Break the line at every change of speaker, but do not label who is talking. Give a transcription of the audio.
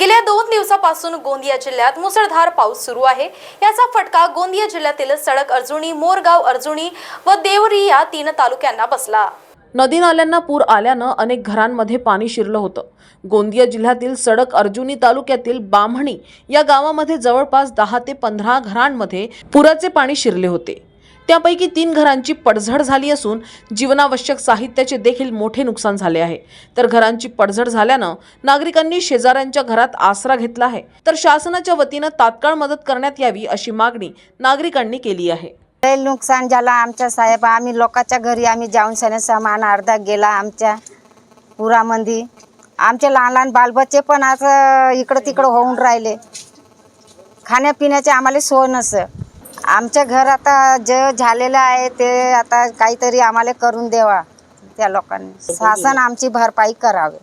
गेल्या दोन दिवसापासून गोंदिया जिल्ह्यात मुसळधार पाऊस सुरू आहे. याचा फटका गोंदिया जिल्ह्यातील सडक अर्जुनी मोरगाव अर्जुनी व देवरी या तीन तालुक्यांना बसला.
नदी नाल्यांना पूर आल्यानं अनेक घरांमध्ये पाणी शिरलं होतं. गोंदिया जिल्ह्यातील सडक अर्जुनी तालुक्यातील बामणी या गावामध्ये जवळपास दहा ते पंधरा घरांमध्ये पुराचे पाणी शिरले होते. त्यापैकी तीन घरांची पडझड झाली असून जीवनावश्यक साहित्याचे देखील मोठे नुकसान झाले आहे. तर घरांची पडझड झाल्यानं नागरिकांनी शेजाऱ्यांच्या घरात आसरा घेतला आहे. तर शासनाच्या वतीनं तात्काळ मदत करण्यात यावी अशी मागणी नागरिकांनी केली आहे.
नुकसान झालं आमच्या साहेब. आम्ही लोकांच्या घरी आम्ही जाऊन सने सामान अर्धा गेला आमच्या पुरामध्ये आमचे लहान लहान बालबच्चे पण असं इकडं तिकडं होऊन राहिले. खाण्यापिण्याचे आम्हाला सोय नसं. आमच्या घर आता जे झालेलं आहे ते आता काहीतरी आम्हाला करून द्यावा त्या लोकांनी. शासन आमची भरपाई करावे.